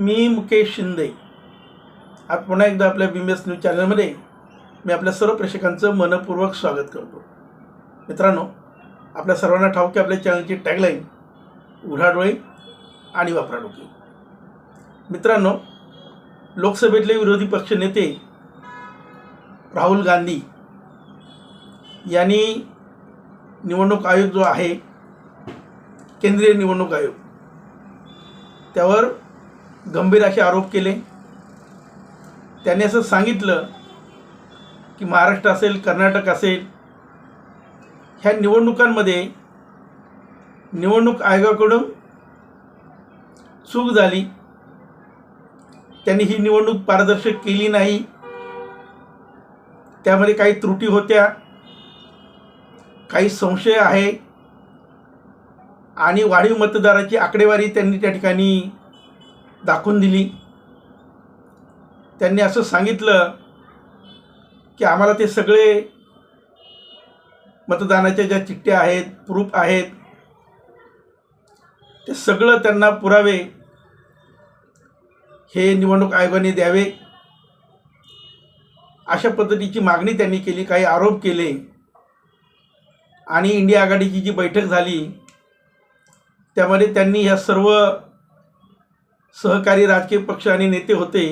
मी मुकेश शिंदे. आज पुन्हा एकदा आपल्या बिंबेस न्यूज चॅनलमध्ये मी आपल्या सर्व प्रेक्षकांचं मनपूर्वक स्वागत करतो. मित्रांनो आपल्या सर्वांना ठाऊक की आपल्या चॅनलची टॅगलाईन उघडाडोळे आणि वापराडोके मित्रांनो लोकसभेतले विरोधी पक्ष नेते राहुल गांधी यांनी निवडणूक आयोग जो आहे केंद्रीय निवडणूक आयोग त्यावर गंभीर असे आरोप केले. त्यांनी असं सांगितलं की महाराष्ट्र असेल कर्नाटक असेल ह्या निवडणुकांमध्ये निवडणूक आयोगाकडून चूक झाली. त्यांनी ही निवडणूक पारदर्शक केली नाही. त्यामध्ये काही त्रुटी होत्या काही संशय आहे आणि वाढीव मतदाराची आकडेवारी त्यांनी त्या ठिकाणी दाखवून दिली. त्यांनी असं सांगितलं की आम्हाला ते सगळे मतदानाच्या ज्या चिठ्ठ्या आहेत प्रूफ आहेत ते सगळं त्यांना पुरावे. हे निवडणूक आयोगाने द्यावे. अशा पद्धतीची मागणी त्यांनी केली काही आरोप केले. आणि इंडिया आघाडीची जी बैठक झाली त्यामध्ये त्यांनी ह्या सर्व सहकारी राजकीय पक्ष आणि नेते होते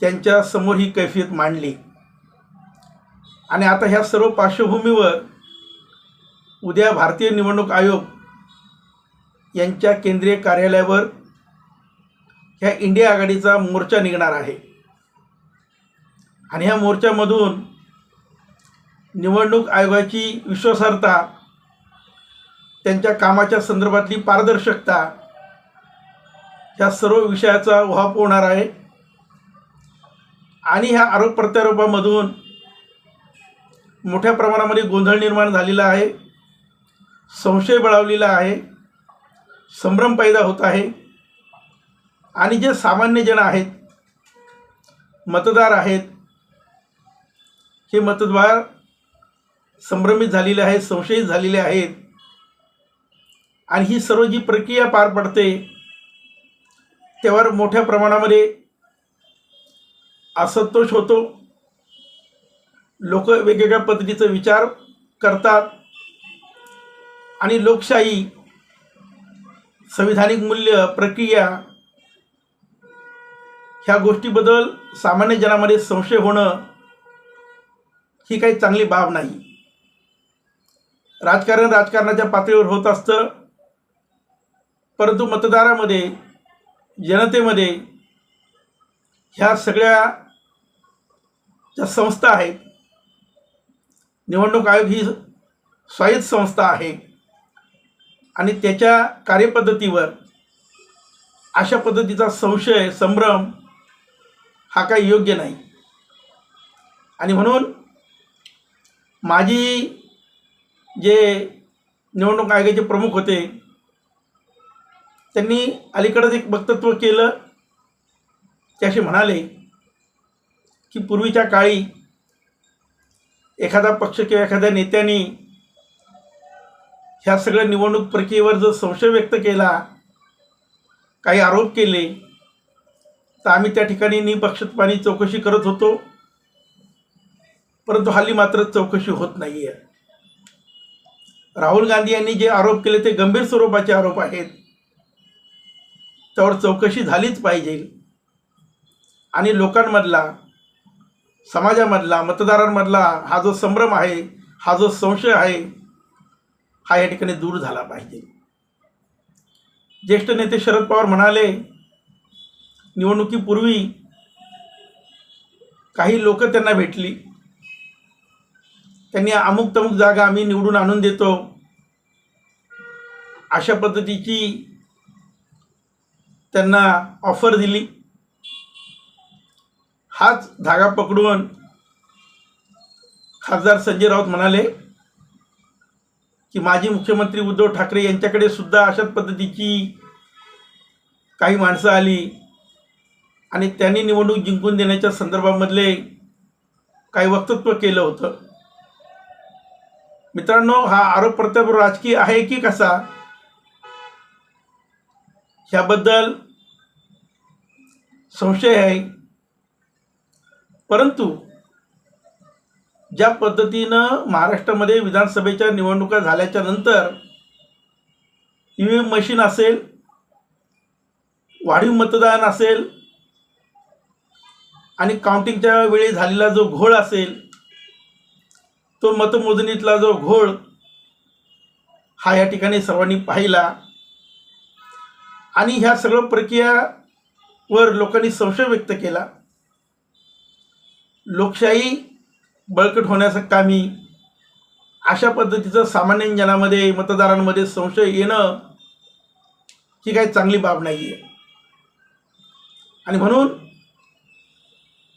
त्यांच्यासमोर ही कैफियत मांडली. आणि आता ह्या सर्व पार्श्वभूमीवर उद्या भारतीय निवडणूक आयोग यांच्या केंद्रीय कार्यालयावर ह्या इंडिया आघाडीचा मोर्चा निघणार आहे. आणि ह्या मोर्चामधून निवडणूक आयोगाची विश्वासार्हता त्यांच्या कामाच्या संदर्भातली पारदर्शकता ह्या सर्व विषयाचा उहाप होणार आहे. आणि ह्या आरोप प्रत्यारोपामधून मोठ्या प्रमाणामध्ये गोंधळ निर्माण झालेला आहे. संशय बळावलेला आहे. संभ्रम पैदा होत आहे. आणि जे सामान्य जण आहेत मतदार आहेत हे मतदार संभ्रमित झालेले आहेत संशयित झालेले आहेत. आणि ही सर्व जी प्रक्रिया पार पडते त्यावर मोठ्या प्रमाणामध्ये असंतोष होतो. लोक वेगवेगळ्या पद्धतीचा विचार करतात. आणि लोकशाही संविधानिक मूल्य प्रक्रिया ह्या गोष्टीबद्दल सामान्य जनामध्ये संशय होणं ही काही चांगली बाब नाही. राजकारण राजकारणाच्या पातळीवर होत असतं. परंतु मतदारामध्ये जनतेमध्ये ह्या सगळ्या ज्या संस्था आहेत निवडणूक आयोग ही स्वायत्त संस्था आहे. आणि त्याच्या कार्यपद्धतीवर अशा पद्धतीचा संशय संभ्रम हा काही योग्य नाही. आणि म्हणून माझी जे निवडणूक आयोगाचे प्रमुख होते त्यांनी अलीकडंच एक वक्तत्व केलं. ते असे म्हणाले की पूर्वीच्या काळी एखादा पक्ष किंवा एखाद्या नेत्याने ह्या सगळ्या निवडणूक प्रक्रियेवर जर संशय व्यक्त केला काही आरोप केले तर आम्ही त्या ठिकाणी निपक्षपाती चौकशी करत होतो. परंतु हल्ली मात्र चौकशी होत नाही आहे राहुल गांधी यांनी जे आरोप केले ते गंभीर स्वरूपाचे आरोप आहेत. त्यावर चौकशी झालीच पाहिजे. आणि लोकांमधला समाजामधला मतदारांमधला हा जो संभ्रम आहे हा जो संशय आहे हा या ठिकाणी दूर झाला पाहिजे. ज्येष्ठ नेते शरद पवार म्हणाले निवडणुकीपूर्वी काही लोक त्यांना भेटली. त्यांनी अमुक तमुक जागा आम्ही निवडून आणून देतो. अशा पद्धतीची त्यांना ऑफर दिली. हाच धागा पकडून खासदार संजय राऊत म्हणाले की माजी मुख्यमंत्री उद्धव ठाकरे यांच्याकडे सुद्धा अशाच पद्धतीची काही माणसं आली आणि त्यांनी निवडणूक जिंकून देण्याच्या संदर्भामधले काही वक्तव्य केलं होतं. मित्रांनो हा आरोप प्रत्यारोप राजकीय आहे की कसा? ह्याबद्दल संशय आहे. परंतु ज्या पद्धतीनं महाराष्ट्रामध्ये विधानसभेच्या निवडणुका झाल्याच्यानंतर ई व्ही एम मशीन असेल वाढीव मतदान असेल आणि काउंटिंगच्या वेळी झालेला जो घोळ असेल तो मतमोजणीतला जो घोळ हा या ठिकाणी सर्वांनी पाहिला. आणि ह्या सगळं वर लोकांनी संशय व्यक्त केला. लोकशाही बळकट होण्याचं कामी अशा पद्धतीचं सामान्य जनामध्ये मतदारांमध्ये संशय येणं ही काही चांगली बाब नाही आहे आणि म्हणून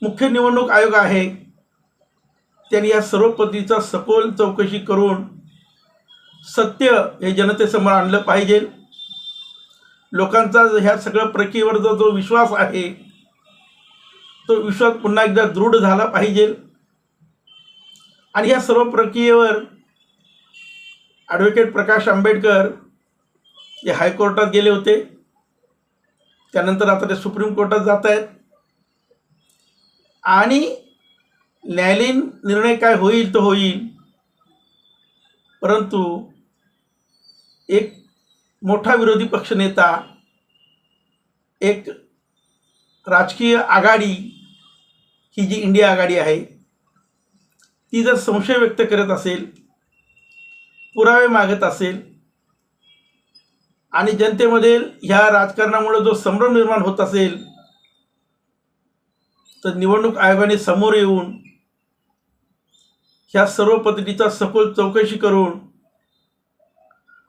मुख्य निवडणूक आयोग आहे त्यांनी या सर्व पद्धतीचा सखोल चौकशी करून सत्य हे जनतेसमोर आणलं पाहिजे. लोकांचा ह्या सगळ्या प्रक्रियेवरचा जो विश्वास आहे तो विश्वास पुन्हा एकदा दृढ झाला पाहिजे. आणि ह्या सर्व प्रक्रियेवर ॲडव्होकेट प्रकाश आंबेडकर हे हायकोर्टात गेले होते. त्यानंतर आता ते सुप्रीम कोर्टात जात आहेत. आणि न्यायालयीन निर्णय काय होईल तो होईल. परंतु एक मोठा विरोधी पक्षनेता एक राजकीय आघाडी ही जी इंडिया आघाडी आहे ती जर संशय व्यक्त करत असेल पुरावे मागत असेल आणि जनतेमध्ये ह्या राजकारणामुळे जो संभ्रम निर्माण होत असेल तर निवडणूक आयोगाने समोर येऊन ह्या सर्व पद्धतीचा सखोल चौकशी करून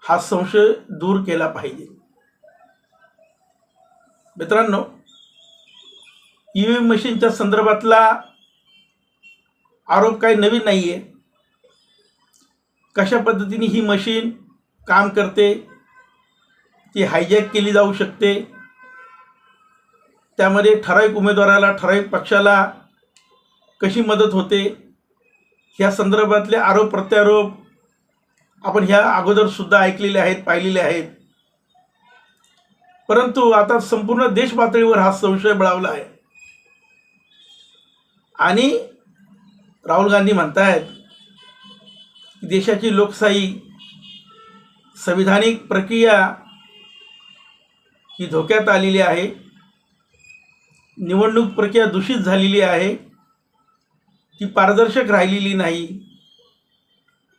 हा संशय दूर केला पाहिजे. मित्रांनो ई व्ही एम मशीनच्या संदर्भातला आरोप काही नवीन नाही आहे कशा पद्धतीने ही मशीन काम करते ती हायजॅक केली जाऊ शकते त्यामध्ये ठराविक उमेदवाराला ठराविक पक्षाला कशी मदत होते ह्या संदर्भातले आरोप प्रत्यारोप आपण ह्या अगोदरसुद्धा ऐकलेले आहेत पाहिलेले आहेत. परंतु आता संपूर्ण देश पातळीवर हा संशय बळावला आहे. आणि राहुल गांधी म्हणतायत की देशाची लोकशाही संविधानिक प्रक्रिया ही धोक्यात आलेली आहे. निवडणूक प्रक्रिया दूषित झालेली आहे. ती पारदर्शक राहिलेली नाही.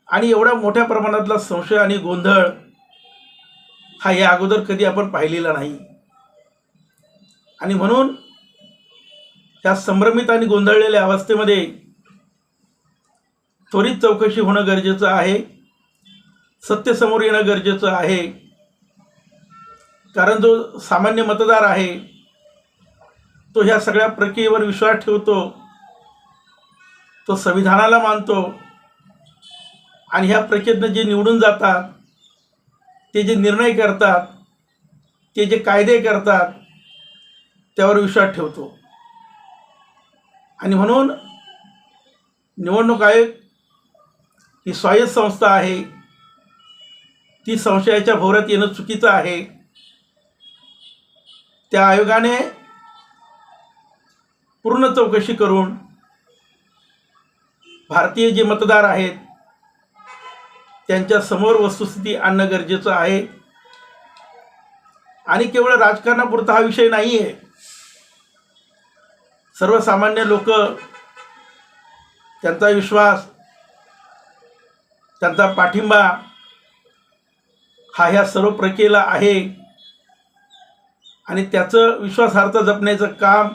आणि एवढ्या मोठ्या प्रमाणातला संशय आणि गोंधळ हा या अगोदर कधी आपण पाहिलेला नाही. आणि म्हणून त्या संभ्रमित आणि गोंधळलेल्या अवस्थेमध्ये त्वरित चौकशी होणं गरजेचं आहे. सत्य समोर येणं गरजेचं आहे. कारण जो सामान्य मतदार आहे तो ह्या सगळ्या प्रक्रियेवर विश्वास ठेवतो तो संविधानाला मानतो आणि ह्या प्रक्रियेतनं जे निवडून जातात ते जे निर्णय करतात ते जे कायदे करतात त्यावर विश्वास ठेवतो. आणि म्हणून निवडणूक आयोग ही स्वायत्त संस्था आहे. ती संशयाच्या भोवऱ्यात येणं चुकीचं आहे. त्या आयोगाने पूर्ण चौकशी करून भारतीय जे मतदार आहेत त्यांच्यासमोर वस्तुस्थिती आणणं गरजेचं आहे. आणि केवळ राजकारणापुरता हा विषय नाही आहे सर्वसामान्य लोक त्यांचा विश्वास त्यांचा पाठिंबा हा ह्या सर्व प्रक्रियेला आहे. आणि त्याचं विश्वासार्थ जपण्याचं काम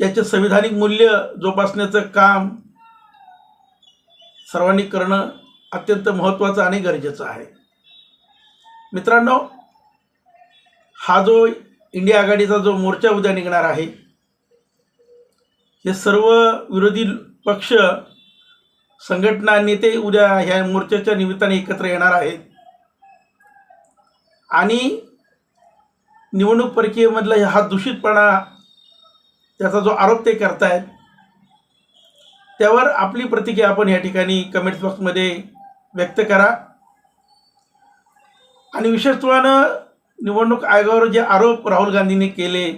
त्याचे संविधानिक मूल्य जोपासण्याचं काम सर्वांनी करणं अत्यंत महत्त्वाचं आणि गरजेचं आहे. मित्रांनो हा जो इंडिया आघाडीचा जो मोर्चा उद्या निघणार आहे हे सर्व विरोधी पक्ष संघटना नेते उद्या ह्या मोर्चाच्या निमित्ताने एकत्र येणार आहेत. आणि निवडणूक प्रक्रियेमधला हा दूषितपणा त्याचा जो आरोप ते करतायत त्यावर आपली प्रतिक्रिया आपण या ठिकाणी कमेंट्स बॉक्समध्ये व्यक्त करा. आणि विशेषत्वानं निवडणूक आयोगावर जे आरोप राहुल गांधींनी केले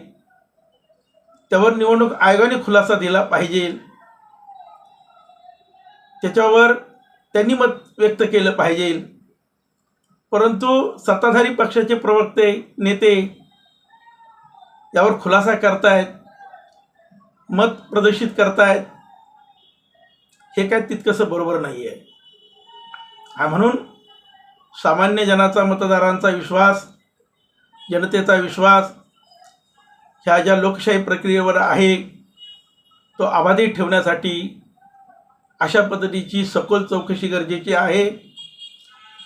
त्यावर निवडणूक आयोगाने खुलासा दिला पाहिजे. त्याच्यावर त्यांनी मत व्यक्त केलं पाहिजे. परंतु सत्ताधारी पक्षाचे प्रवक्ते नेते यावर खुलासा करतायत मत प्रदर्शित करतायत. हे काय तितकंसं बरोबर नाही आहे म्हणून सामान्य जनाचा मतदारांचा विश्वास जनतेचा विश्वास ह्या ज्या लोकशाही प्रक्रियेवर आहे तो अबाधित ठेवण्यासाठी अशा पद्धतीची सखोल चौकशी गरजेची आहे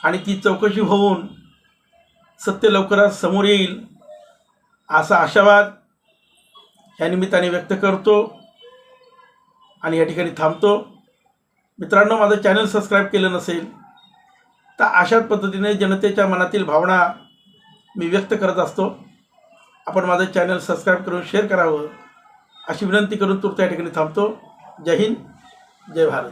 आणि ती चौकशी होऊन सत्य लवकरात समोर येईल असा आशावाद या निमित्ताने व्यक्त करतो आणि या ठिकाणी थांबतो. मित्रांनो माझं चॅनल सबस्क्राईब केलं नसेल तर अशाच पद्धतीने जनतेच्या मनातील भावना मी व्यक्त करत असतो. आपण माझं चॅनल सबस्क्राईब करून शेअर करावं अशी विनंती करून तूर्त या ठिकाणी थांबतो. जय हिंद जय भारत.